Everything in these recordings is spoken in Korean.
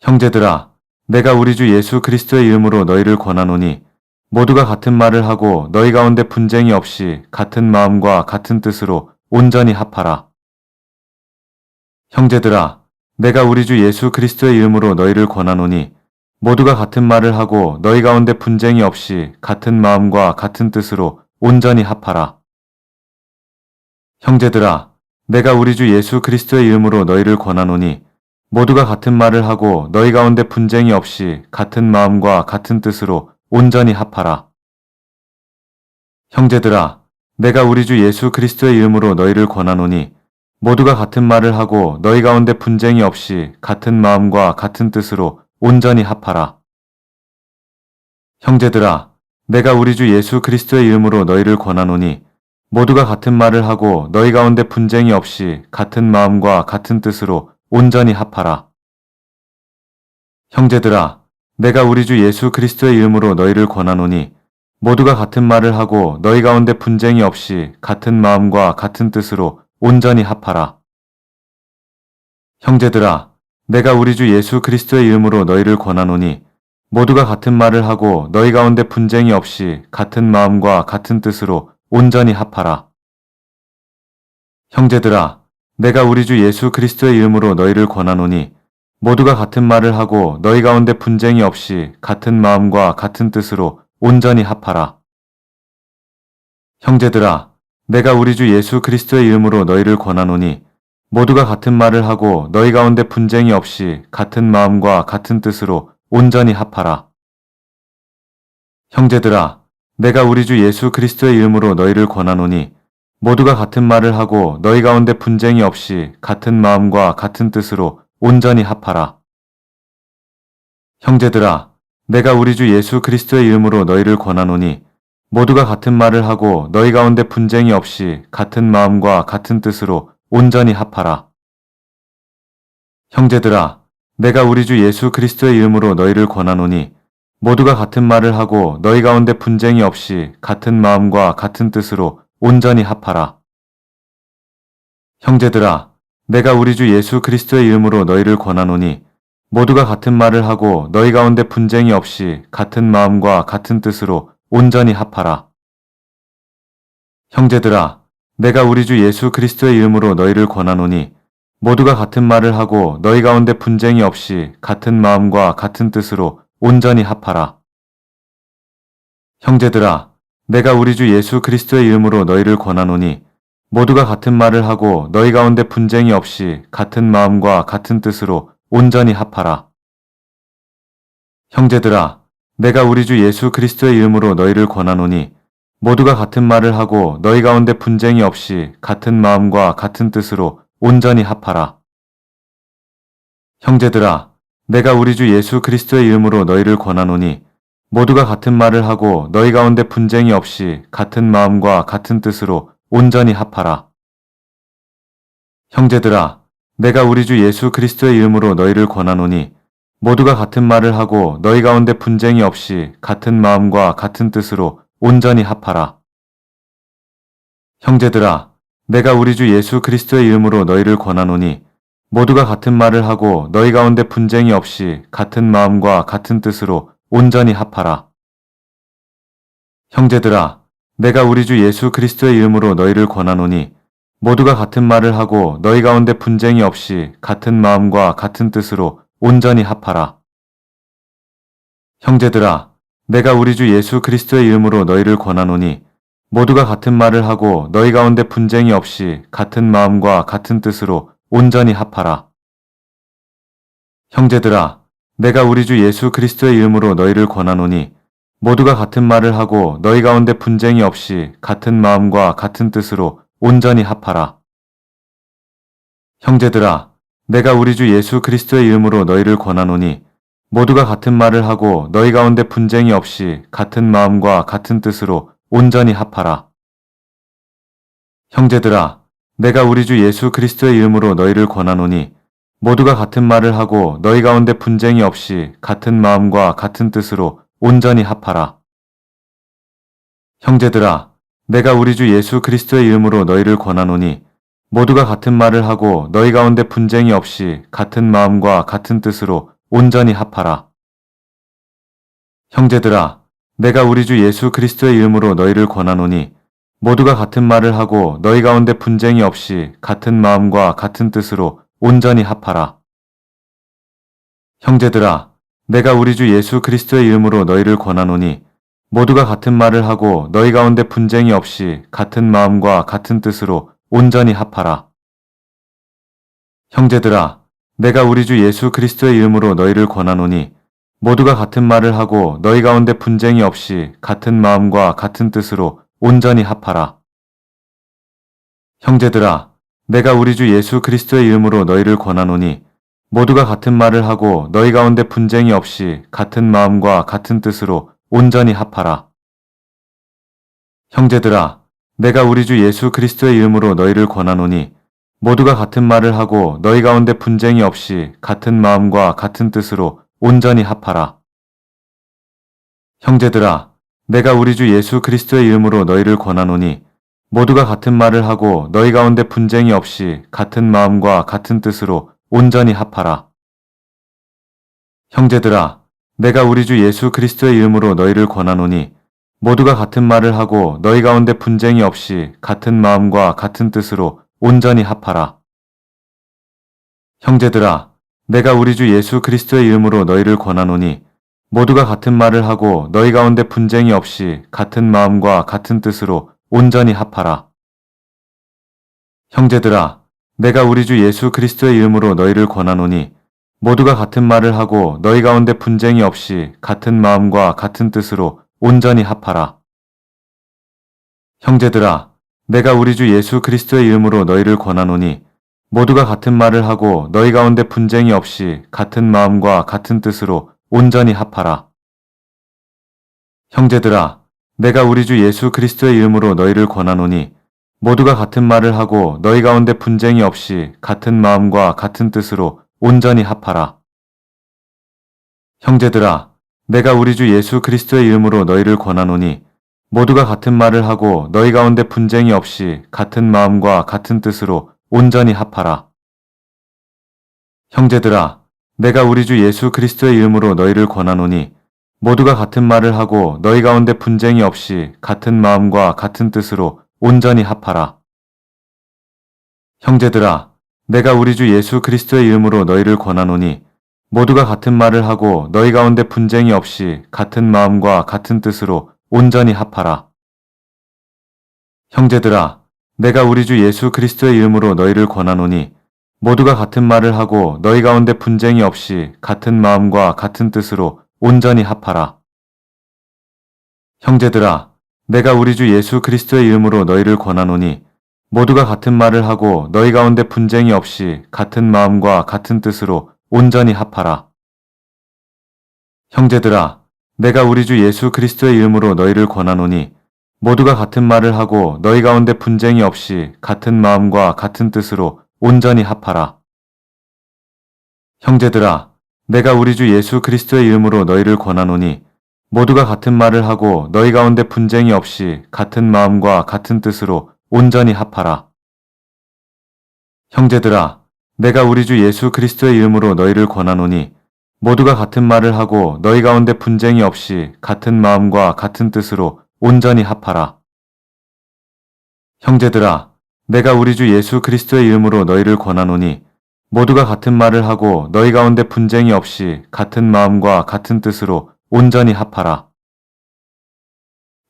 형제들아, 내가 우리 주 예수 그리스도의 이름으로 너희를 권하노니 모두가 같은 말을 하고 너희 가운데 분쟁이 없이 같은 마음과 같은 뜻으로 온전히 합하라. 형제들아, 내가 우리 주 예수 그리스도의 이름으로 너희를 권하노니 모두가 같은 말을 하고 너희 가운데 분쟁이 없이 같은 마음과 같은 뜻으로 온전히 합하라. 형제들아, 내가 우리 주 예수 그리스도의 이름으로 너희를 권하노니 모두가 같은 말을 하고 너희 가운데 분쟁이 없이 같은 마음과 같은 뜻으로 온전히 합하라. 형제들아, 내가 우리 주 예수 그리스도의 이름으로 너희를 권하노니 모두가 같은 말을 하고 너희 가운데 분쟁이 없이 같은 마음과 같은 뜻으로 온전히 합하라. 형제들아, 내가 우리 주 예수 그리스도의 이름으로 너희를 권하노니 모두가 같은 말을 하고 너희 가운데 분쟁이 없이 같은 마음과 같은 뜻으로 온전히 합하라. 형제들아, 내가 우리 주 예수 그리스도의 이름으로 너희를 권하노니 모두가 같은 말을 하고 너희 가운데 분쟁이 없이 같은 마음과 같은 뜻으로 온전히 합하라. 형제들아, 내가 우리 주 예수 그리스도의 이름으로 너희를 권하노니 모두가 같은 말을 하고 너희 가운데 분쟁이 없이 같은 마음과 같은 뜻으로 온전히 합하라. 형제들아, 내가 우리 주 예수 그리스도의 이름으로 너희를 권하노니 모두가 같은 말을 하고 너희 가운데 분쟁이 없이 같은 마음과 같은 뜻으로 온전히 합하라. 형제들아, 내가 우리 주 예수 그리스도의 이름으로 너희를 권하노니 모두가 같은 말을 하고 너희 가운데 분쟁이 없이 같은 마음과 같은 뜻으로 온전히 합하라. 형제들아, 내가 우리 주 예수 그리스도의 이름으로 너희를 권하노니 모두가 같은 말을 하고 너희 가운데 분쟁이 없이 같은 마음과 같은 뜻으로 온전히 합하라. 형제들아, 내가 우리 주 예수 그리스도의 이름으로 너희를 권하노니 모두가 같은 말을 하고 너희 가운데 분쟁이 없이 같은 마음과 같은 뜻으로 온전히 합하라. 형제들아, 내가 우리 주 예수 그리스도의 이름으로 너희를 권하노니 모두가 같은 말을 하고 너희 가운데 분쟁이 없이 같은 마음과 같은 뜻으로 온전히 합하라. 형제들아, 내가 우리 주 예수 그리스도의 이름으로 너희를 권하노니 모두가 같은 말을 하고 너희 가운데 분쟁이 없이 같은 마음과 같은 뜻으로 온전히 합하라. 형제들아, 내가 우리 주 예수 그리스도의 이름으로 너희를 권하노니 모두가 같은 말을 하고 너희 가운데 분쟁이 없이 같은 마음과 같은 뜻으로 온전히 합하라. 형제들아, 내가 우리 주 예수 그리스도의 이름으로 너희를 권하노니 모두가 같은 말을 하고 너희 가운데 분쟁이 없이 같은 마음과 같은 뜻으로 온전히 합하라. 형제들아, 내가 우리 주 예수 그리스도의 이름으로 너희를 권하노니 모두가 같은 말을 하고 너희 가운데 분쟁이 없이 같은 마음과 같은 뜻으로 온전히 합하라. 형제들아, 내가 우리 주 예수 그리스도의 이름으로 너희를 권하노니 모두가 같은 말을 하고 너희 가운데 분쟁이 없이 같은 마음과 같은 뜻으로 온전히 합하라. 형제들아, 내가 우리 주 예수 그리스도의 이름으로 너희를 권하노니 모두가 같은 말을 하고 너희 가운데 분쟁이 없이 같은 마음과 같은 뜻으로 온전히 합하라. 형제들아, 내가 우리 주 예수 그리스도의 이름으로 너희를 권하노니 모두가 같은 말을 하고 너희 가운데 분쟁이 없이 같은 마음과 같은 뜻으로 온전히 합하라. 형제들아, 내가 우리 주 예수 그리스도의 이름으로 너희를 권하노니 모두가 같은 말을 하고 너희 가운데 분쟁이 없이 같은 마음과 같은 뜻으로 온전히 합하라. 형제들아, 내가 우리 주 예수 그리스도의 이름으로 너희를 권하노니 모두가 같은 말을 하고 너희 가운데 분쟁이 없이 같은 마음과 같은 뜻으로 온전히 합하라. 형제들아, 내가 우리 주 예수 그리스도의 이름으로 너희를 권하노니 모두가 같은 말을 하고 너희 가운데 분쟁이 없이 같은 마음과 같은 뜻으로 온전히 합하라. 형제들아, 내가 우리 주 예수 그리스도의 이름으로 너희를 권하노니 모두가 같은 말을 하고 너희 가운데 분쟁이 없이 같은 마음과 같은 뜻으로 온전히 합하라. 형제들아, 내가 우리 주 예수 그리스도의 이름으로 너희를 권하노니 모두가 같은 말을 하고 너희 가운데 분쟁이 없이 같은 마음과 같은 뜻으로 온전히 합하라. 형제들아, 내가 우리 주 예수 그리스도의 이름으로 너희를 권하노니 모두가 같은 말을 하고 너희 가운데 분쟁이 없이 같은 마음과 같은 뜻으로 온전히 합하라. 형제들아, 내가 우리 주 예수 그리스도의 이름으로 너희를 권하노니 모두가 같은 말을 하고 너희 가운데 분쟁이 없이 같은 마음과 같은 뜻으로 온전히 합하라. 형제들아, 내가 우리 주 예수 그리스도의 이름으로 너희를 권하노니 모두가 같은 말을 하고 너희 가운데 분쟁이 없이 같은 마음과 같은 뜻으로 온전히 합하라. 형제들아, 내가 우리 주 예수 그리스도의 이름으로 너희를 권하노니 모두가 같은 말을 하고 너희 가운데 분쟁이 없이 같은 마음과 같은 뜻으로 온전히 합하라. 형제들아, 내가 우리 주 예수 그리스도의 이름으로 너희를 권하노니 모두가 같은 말을 하고 너희 가운데 분쟁이 없이 같은 마음과 같은 뜻으로 온전히 합하라. 형제들아, 내가 우리 주 예수 그리스도의 이름으로 너희를 권하노니 모두가 같은 말을 하고 너희 가운데 분쟁이 없이 같은 마음과 같은 뜻으로 온전히 합하라. 형제들아, 내가 우리 주 예수 그리스도의 이름으로 너희를 권하노니 모두가 같은 말을 하고 너희 가운데 분쟁이 없이 같은 마음과 같은 뜻으로 온전히 합하라. 형제들아, 내가 우리 주 예수 그리스도의 이름으로 너희를 권하노니 모두가 같은 말을 하고 너희 가운데 분쟁이 없이 같은 마음과 같은 뜻으로 온전히 합하라. 형제들아, 내가 우리 주 예수 그리스도의 이름으로 너희를 권하노니 모두가 같은 말을 하고 너희 가운데 분쟁이 없이 같은 마음과 같은 뜻으로 온전히 합하라. 형제들아, 내가 우리 주 예수 그리스도의 이름으로 너희를 권하노니 모두가 같은 말을 하고 너희 가운데 분쟁이 없이 같은 마음과 같은 뜻으로 온전히 합하라. 형제들아, 내가 우리 주 예수 그리스도의 이름으로 너희를 권하노니 모두가 같은 말을 하고 너희 가운데 분쟁이 없이 같은 마음과 같은 뜻으로 온전히 합하라. 형제들아, 내가 우리 주 예수 그리스도의 이름으로 너희를 권하노니 모두가 같은 말을 하고 너희 가운데 분쟁이 없이 같은 마음과 같은 뜻으로 온전히 합하라. 형제들아, 내가 우리 주 예수 그리스도의 이름으로 너희를 권하노니 모두가 같은 말을 하고 너희 가운데 분쟁이 없이 같은 마음과 같은 뜻으로 온전히 합하라. 형제들아, 내가 우리 주 예수 그리스도의 이름으로 너희를 권하노니 모두가 같은 말을 하고 너희 가운데 분쟁이 없이 같은 마음과 같은 뜻으로 온전히 합하라. 형제들아, 내가 우리 주 예수 그리스도의 이름으로 너희를 권하노니 모두가 같은 말을 하고 너희 가운데 분쟁이 없이 같은 마음과 같은 뜻으로 온전히 합하라. 형제들아, 내가 우리 주 예수 그리스도의 이름으로 너희를 권하노니 모두가 같은 말을 하고 너희 가운데 분쟁이 없이 같은 마음과 같은 뜻으로 온전히 합하라. 형제들아, 내가 우리 주 예수 그리스도의 이름으로 너희를 권하노니 모두가 같은 말을 하고 너희 가운데 분쟁이 없이 같은 마음과 같은 뜻으로 온전히 합하라. 형제들아, 내가 우리 주 예수 그리스도의 이름으로 너희를 권하노니 모두가 같은 말을 하고 너희 가운데 분쟁이 없이 같은 마음과 같은 뜻으로 온전히 합하라. 형제들아, 내가 우리 주 예수 그리스도의 이름으로 너희를 권하노니 모두가 같은 말을 하고 너희 가운데 분쟁이 없이 같은 마음과 같은 뜻으로 온전히 합하라. 형제들아, 내가 우리 주 예수 그리스도의 이름으로 너희를 권하노니 모두가 같은 말을 하고 너희 가운데 분쟁이 없이 같은 마음과 같은 뜻으로 온전히 합하라. 형제들아, 내가 우리 주 예수 그리스도의 이름으로 너희를 권하노니 모두가 같은 말을 하고 너희 가운데 분쟁이 없이 같은 마음과 같은 뜻으로 온전히 합하라.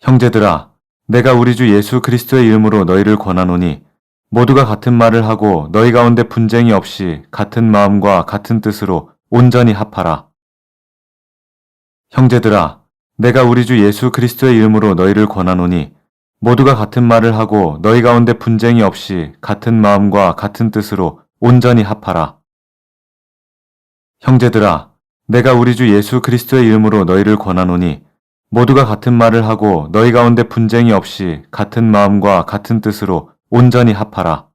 형제들아, 내가 우리 주 예수 그리스도의 이름으로 너희를 권하노니 모두가 같은 말을 하고 너희 가운데 분쟁이 없이 같은 마음과 같은 뜻으로 온전히 합하라. 형제들아, 내가 우리 주 예수 그리스도의 이름으로 너희를 권하노니 모두가 같은 말을 하고 너희 가운데 분쟁이 없이 같은 마음과 같은 뜻으로 온전히 합하라. 형제들아, 내가 우리 주 예수 그리스도의 이름으로 너희를 권하노니 모두가 같은 말을 하고 너희 가운데 분쟁이 없이 같은 마음과 같은 뜻으로 온전히 합하라.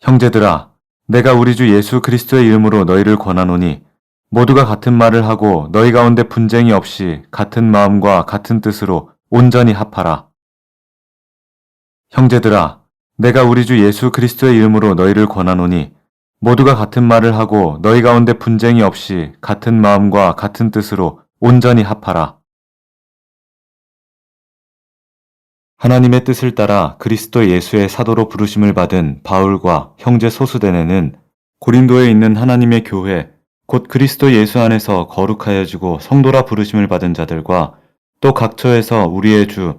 형제들아, 내가 우리 주 예수 그리스도의 이름으로 너희를 권하노니 모두가 같은 말을 하고 너희 가운데 분쟁이 없이 같은 마음과 같은 뜻으로 온전히 합하라. 형제들아, 내가 우리 주 예수 그리스도의 이름으로 너희를 권하노니 모두가 같은 말을 하고 너희 가운데 분쟁이 없이 같은 마음과 같은 뜻으로 온전히 합하라. 하나님의 뜻을 따라 그리스도 예수의 사도로 부르심을 받은 바울과 형제 소수대네는 고린도에 있는 하나님의 교회, 곧 그리스도 예수 안에서 거룩하여지고 성도라 부르심을 받은 자들과 또 각처에서 우리의 주,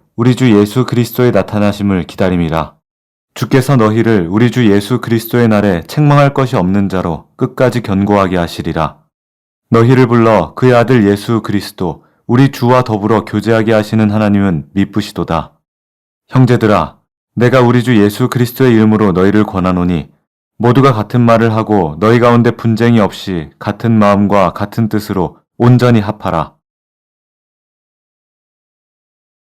우리 주 예수 그리스도의 나타나심을 기다림이라. 주께서 너희를 우리 주 예수 그리스도의 날에 책망할 것이 없는 자로 끝까지 견고하게 하시리라. 너희를 불러 그의 아들 예수 그리스도 우리 주와 더불어 교제하게 하시는 하나님은 미쁘시도다. 형제들아, 내가 우리 주 예수 그리스도의 이름으로 너희를 권하노니 모두가 같은 말을 하고 너희 가운데 분쟁이 없이 같은 마음과 같은 뜻으로 온전히 합하라.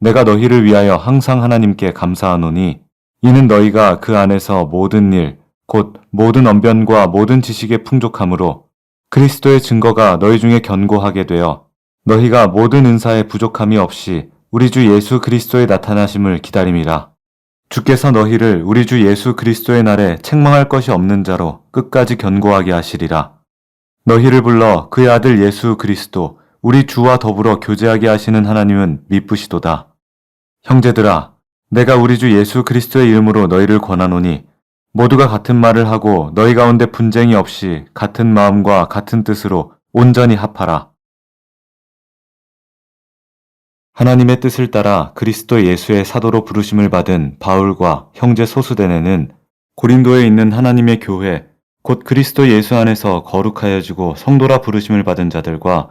내가 너희를 위하여 항상 하나님께 감사하노니 이는 너희가 그 안에서 모든 일, 곧 모든 언변과 모든 지식의 풍족함으로 그리스도의 증거가 너희 중에 견고하게 되어 너희가 모든 은사에 부족함이 없이 우리 주 예수 그리스도의 나타나심을 기다림이라. 주께서 너희를 우리 주 예수 그리스도의 날에 책망할 것이 없는 자로 끝까지 견고하게 하시리라. 너희를 불러 그의 아들 예수 그리스도 우리 주와 더불어 교제하게 하시는 하나님은 미쁘시도다. 형제들아, 내가 우리 주 예수 그리스도의 이름으로 너희를 권하노니 모두가 같은 말을 하고 너희 가운데 분쟁이 없이 같은 마음과 같은 뜻으로 온전히 합하라. 하나님의 뜻을 따라 그리스도 예수의 사도로 부르심을 받은 바울과 형제 소수대네는 고린도에 있는 하나님의 교회, 곧 그리스도 예수 안에서 거룩하여지고 성도라 부르심을 받은 자들과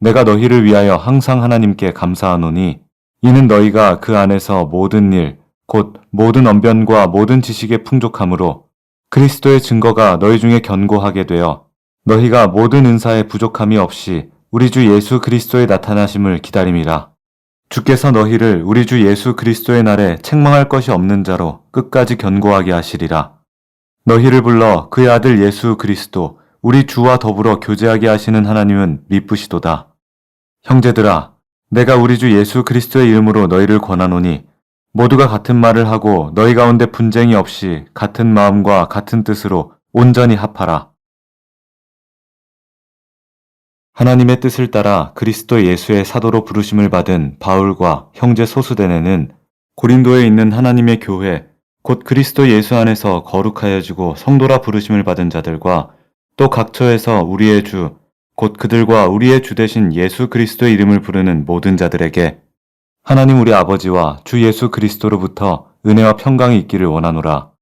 내가 너희를 위하여 항상 하나님께 감사하노니 이는 너희가 그 안에서 모든 일, 곧 모든 언변과 모든 지식의 풍족함으로 그리스도의 증거가 너희 중에 견고하게 되어 너희가 모든 은사에 부족함이 없이 우리 주 예수 그리스도의 나타나심을 기다림이라. 주께서 너희를 우리 주 예수 그리스도의 날에 책망할 것이 없는 자로 끝까지 견고하게 하시리라. 너희를 불러 그의 아들 예수 그리스도 우리 주와 더불어 교제하게 하시는 하나님은 미쁘시도다. 형제들아, 내가 우리 주 예수 그리스도의 이름으로 너희를 권하노니 모두가 같은 말을 하고 너희 가운데 분쟁이 없이 같은 마음과 같은 뜻으로 온전히 합하라. 하나님의 뜻을 따라 그리스도 예수의 사도로 부르심을 받은 바울과 형제 소수대네는 고린도에 있는 하나님의 교회, 곧 그리스도 예수 안에서 거룩하여지고 성도라 부르심을 받은 자들과 또 각처에서 우리의 주, 곧 그들과 우리의 주 대신 예수 그리스도의 이름을 부르는 모든 자들에게 하나님 우리 아버지와 주 예수 그리스도로부터 은혜와 평강이 있기를 원하노라.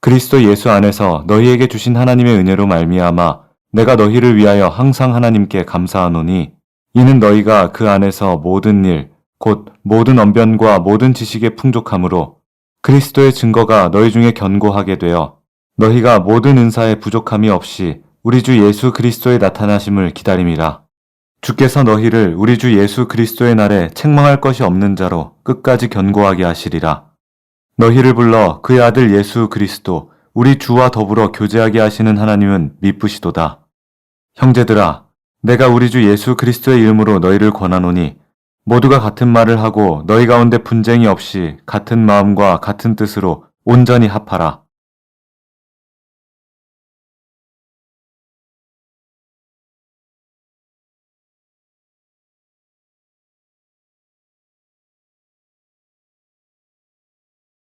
그리스도 예수 안에서 너희에게 주신 하나님의 은혜로 말미암아 내가 너희를 위하여 항상 하나님께 감사하노니 이는 너희가 그 안에서 모든 일, 곧 모든 언변과 모든 지식의 풍족함으로 그리스도의 증거가 너희 중에 견고하게 되어 너희가 모든 은사에 부족함이 없이 우리 주 예수 그리스도의 나타나심을 기다림이라. 주께서 너희를 우리 주 예수 그리스도의 날에 책망할 것이 없는 자로 끝까지 견고하게 하시리라. 너희를 불러 그의 아들 예수 그리스도 우리 주와 더불어 교제하게 하시는 하나님은 미쁘시도다. 형제들아, 내가 우리 주 예수 그리스도의 이름으로 너희를 권하노니 모두가 같은 말을 하고 너희 가운데 분쟁이 없이 같은 마음과 같은 뜻으로 온전히 합하라.